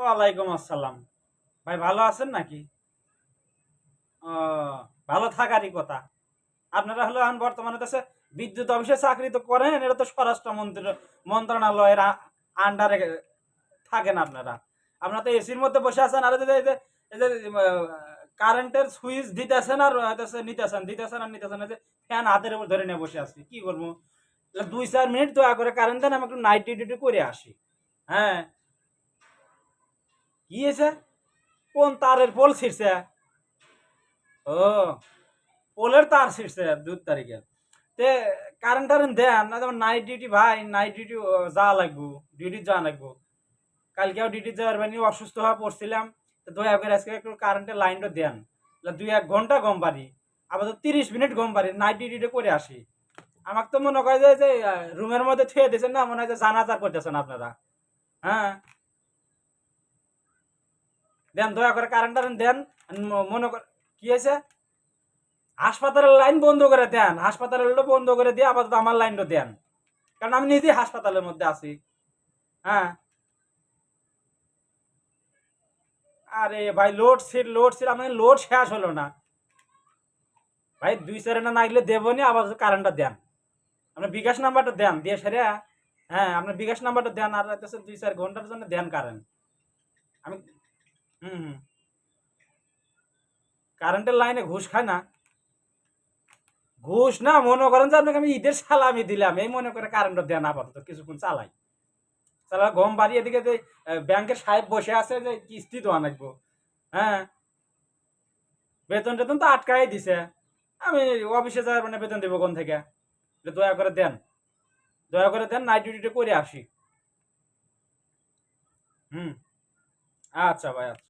ওয়ালাইকুম আসসালাম। ভাই, ভালো আছেন নাকি? ভালো থাকারই কথা। আপনারা হলো এখন বর্তমানে দেশে বিদ্যুৎ অফিসে চাকরি তো করেন এটা তো স্বরাষ্ট্র মন্ত্রী মন্ত্রণালয়ের আন্ডারে থাকেন আপনারা। আপনারা তো এসির মধ্যে বসে আছেন, আর এই যে- কারেন্টের সুইচ দিতেছেন আর নিতেছেন, দিতেছেন আর নিতেছেন যে, ফ্যান হাতের উপর ধরে নিয়ে বসে আছি, কি করব দুই চার মিনিট দয়া করে কারেন্ট দেন, আমি একটু নাইট ডিউটি করে আসি। হ্যাঁ কি হয়েছে? কোন তারের পোল ছিঁড়ছে? ও, পোলের তার ছিঁড়ছে দু তারিখে। তে কারেন্ট টারেন্ট দেন, না যেমন নাইট ডিউটি ভাই নাইট ডিউটি যাওয়া লাগবো ডিউটি যাওয়া লাগবো। কালকেও ডিউটি যাওয়ার মানে অসুস্থ হয়ে পড়ছিলাম, তো দয়া করে আজকে একটু কারেন্টের লাইনটা দেন। দুই এক ঘণ্টা গম পারি আবার তো তিরিশ মিনিট গম পারি নাইট ডিউটিটা করে আসি। আমাকে তো মনে করে যে রুমের মধ্যে থুয়ে দিয়েছেন না, মনে হয় যে জানাজা করতেছেন আপনারা। হ্যাঁ? দেন, দয়া করে কারেন্ট টারেন্ট দেন মনে কর কি হয়েছে? হাসপাতালের লাইন বন্ধ করে দেন, হাসপাতালের লাইনটা বন্ধ করে দিয়ে আপাতত আমার লাইনটা দেন। কারণ আমি নিজেই হাসপাতালের মধ্যে আছি। হ্যাঁ। আরে ভাই লোড সিট লোড সিট আমার লোড শেষ হলো না। ভাই, দুই চারে না গেলে দেবো নি আবার কারেন্টটা দেন। আপনার বিকাশ নাম্বারটা দেন, দিয়ে সেরে হ্যাঁ আপনার বিকাশ নাম্বারটা দেন, আর দুই চার ঘণ্টার জন্য দেন কারেন্ট আমি হুম। কারেন্টের লাইনে ঘুষ খায় না। ঘুষ না, মনে করেন যে আপনাকে আমি ঈদের সালামি দিলাম, এই মনে করে কারেন্টটা দেন আপাতত, কিছুক্ষণ চালাই। চালা গম বাড়ি এদিকে যে ব্যাংকের সাহেব বসে আছে যে, কিস্তি দেওয়া লাগবো। হ্যাঁ? বেতন টেতন তো আটকাই দিছে। আমি অফিসে যাওয়ার মানে বেতন দেবো কোন থেকে? দয়া করে দেন। দয়া করে দেন নাইট ডিউটিটা করে আসি। হুম। আচ্ছা ভাই আচ্ছা।